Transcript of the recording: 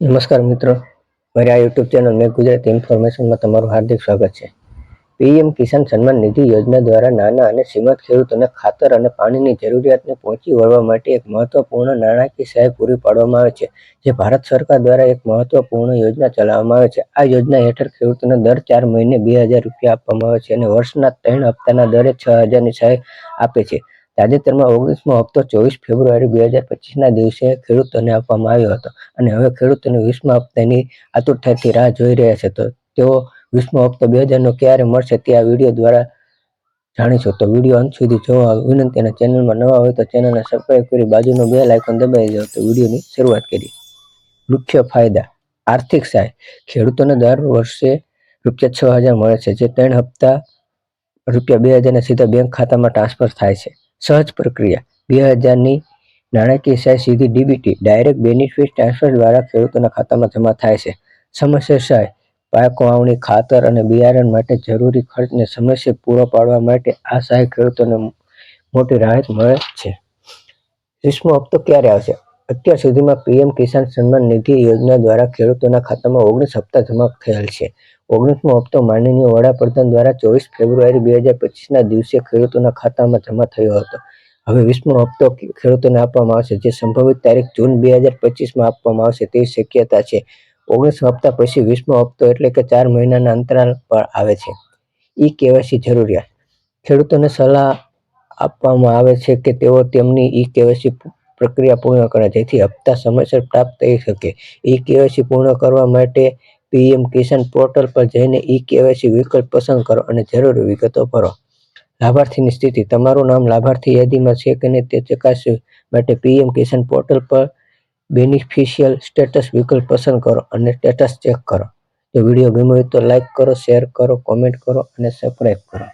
નમસ્કાર મિત્રો. મારી આ યુટ્યુબ ચેનલ મેં ગુજરાતી ઇન્ફોર્મેશનમાં તમારું હાર્દિક સ્વાગત છે. પીએમ કિસાન સન્માન નિધિ યોજના દ્વારા નાના અને સીમાંત ખેડૂતોને ખાતર અને પાણીની જરૂરિયાતને પહોંચી વળવા માટે એક મહત્વપૂર્ણ નાણાકીય સહાય પૂરી પાડવામાં આવે છે, જે ભારત સરકાર દ્વારા એક મહત્વપૂર્ણ યોજના ચલાવવામાં આવે છે. આ યોજના હેઠળ ખેડૂતોને દર ચાર મહિને બે હજાર રૂપિયા આપવામાં આવે છે અને વર્ષના ત્રણ હપ્તાના દરે છ હજારની સહાય આપે છે. તાજેતરમાં ઓગણીસમો હપ્તો ચોવીસ ફેબ્રુઆરી બે હજાર પચીસના દિવસે ખેડૂતોને આપવામાં આવ્યો હતો. અને હવે ખેડૂતોને વીસમા હપ્તાની આતુરતાથી રાહ જોઈ રહ્યા છે. તો તેઓ વીસમો હપ્તો બે હજારનો ક્યારે મળશે તે આ વીડિયો દ્વારા જાણીશું. તો વીડિયો અંત સુધી જોવા વિનંતી અને ચેનલમાં નવા હોય તો ચેનલને સબસ્ક્રાઈબ કરી બાજુનો બે આઇકોન દબાવી દો. તો વિડીયોની શરૂઆત કરી મુખ્ય ફાયદા. આર્થિક સહાય. ખેડૂતોને દર વર્ષે રૂપિયા છ હજાર મળે છે, જે ત્રણ હપ્તા રૂપિયા બે હજારના સીધા બેંક ખાતામાં ટ્રાન્સફર થાય છે. સહજ પ્રક્રિયા. બે હજારની નાણાકીય સહાય સીધી ડીબીટી, ડાયરેક્ટ બેનિફિટ ટ્રાન્સફર દ્વારા ખેડૂતોના ખાતામાં જમા થાય છે. સમસ્યા સહાય પાક વાવણી ખાતર અને બિયારણ માટે જરૂરી ખર્ચને સમસ્યા પૂરો પાડવા માટે આ સહાય ખેડૂતોને મોટી રાહત મળે છે. વીસમો હપ્તો ક્યારે આવશે? અત્યાર સુધીમાં પીએમ કિસાન સન્માન નિધિ યોજના દ્વારા ખેડૂતોના ખાતામાં ઓગણીસ હપ્તા જમા થયેલ છે. ઓગણીસમો હપ્તો માનનીય વડાપ્રધાન દ્વારા ચોવીસ ફેબ્રુઆરી બે હજાર પચીસના દિવસે ખેડૂતોના ખાતામાં જમા થયો હતો. હવે વીસમો હપ્તો ખેડૂતોને આપવામાં આવશે, જે સંભવિત તારીખ જૂન બે હજાર પચીસમાં આપવામાં આવશે તેવી શક્યતા છે. ઓગણીસ હપ્તા પછી વીસમો હપ્તો એટલે કે ચાર મહિનાના અંતરાલ પર આવે છે. ઈ કેવાયસી જરૂરિયાત. ખેડૂતોને સલાહ આપવામાં આવે છે કે તેઓ તેમની ઈ કેવાયસી પ્રક્રિયા પૂર્ણ કરે, જેથી હપ્તા સમયસર પ્રાપ્ત થઈ શકે. ઈ કેવાયસી પૂર્ણ કરવા માટે પીએમ કિસાન પોર્ટલ પર જઈને ઈ કેવાયસી વિકલ્પ પસંદ કરો અને જરૂરી વિગતો ભરો. લાભાર્થીની સ્થિતિ. તમારું નામ લાભાર્થી યાદીમાં છે કે નહીં તે ચકાસવા માટે પીએમ કિસાન પોર્ટલ પર બેનિફિશિયલ સ્ટેટસ વિકલ્પ પસંદ કરો અને સ્ટેટસ ચેક કરો. જો વીડિયો ગમ્યો હોય તો લાઈક કરો, શેર કરો, કોમેન્ટ કરો અને સબસ્ક્રાઈબ કરો.